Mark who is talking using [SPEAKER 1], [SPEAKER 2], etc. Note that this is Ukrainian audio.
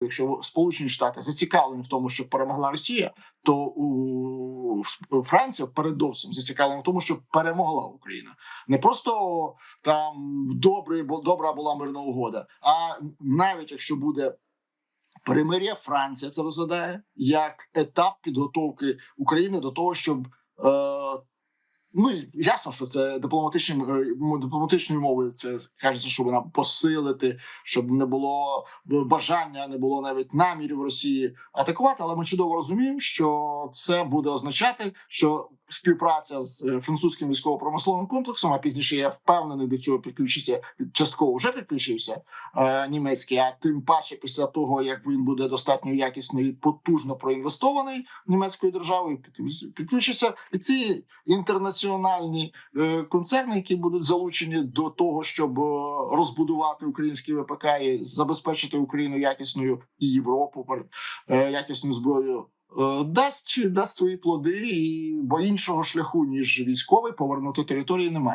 [SPEAKER 1] Якщо Сполучені Штати зацікавлені в тому, щоб перемогла Росія, то у Франція передовсім зацікавлена в тому, щоб перемогла Україна. Не просто там добре, бо добра була мирна угода. А навіть якщо буде перемир'я, Франція це розглядає як етап підготовки України до того, щоб е, Ну ясно, що це дипломатичним е, дипломатичною мовою. Це кажеться, щоб вона посилити, щоб не було бажання, не було навіть намірів Росії атакувати. Але ми чудово розуміємо, що це буде означати, що співпраця з е, французьким військово-промисловим комплексом, а пізніше я впевнений до цього підключиться частково вже підключився е, німецький. А тим паче, після того як він буде достатньо якісно і потужно проінвестований німецькою державою, підключиться і ці інтернаціональні е, концерни, які будуть залучені до того, щоб е, розбудувати український ВПК і забезпечити Україну якісною і Європу е, якісною зброєю. Е, дасть дасть свої плоди, і бо іншого шляху ніж військовий повернути території немає.